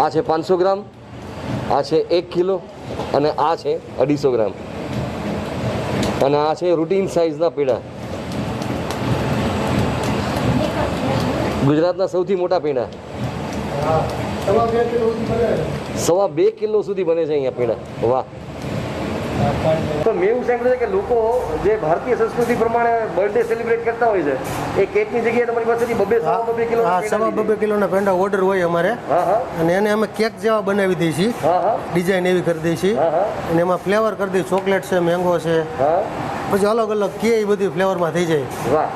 આ છે પાંચસો ગ્રામ, આ છે એક કિલો અને આ છે અઢીસો ગ્રામ. અને આ છે રૂટીન સાઇઝના પીડા ગુજરાતના સૌથી મોટા પીડા સવા બે કિલો સુધી બને. છે અહીંયા પેડા વાહ. તો મેં એવું સાંભળ્યું છે કે લોકો જે ભારતીય સંસ્કૃતિ પ્રમાણે બર્થડે સેલિબ્રેટ કરતા હોય છે એ કેકની જગ્યાએ તમારી પાસેથી બબે સવા બબે કિલો હા સવા બબે કિલોના પેંડા ઓર્ડર હોય અમારે. અને એને અમે કેક જેવા બનાવી દઈએ છીએ. ડિઝાઇન એવી કરી દઈએ છીએ. અને એમાં ફ્લેવર કરી દઈએ. ચોકલેટ છે મેંગો છે. હા. પછી અલગ અલગ કે એ બધી ફ્લેવરમાં થઈ જાય. વાહ.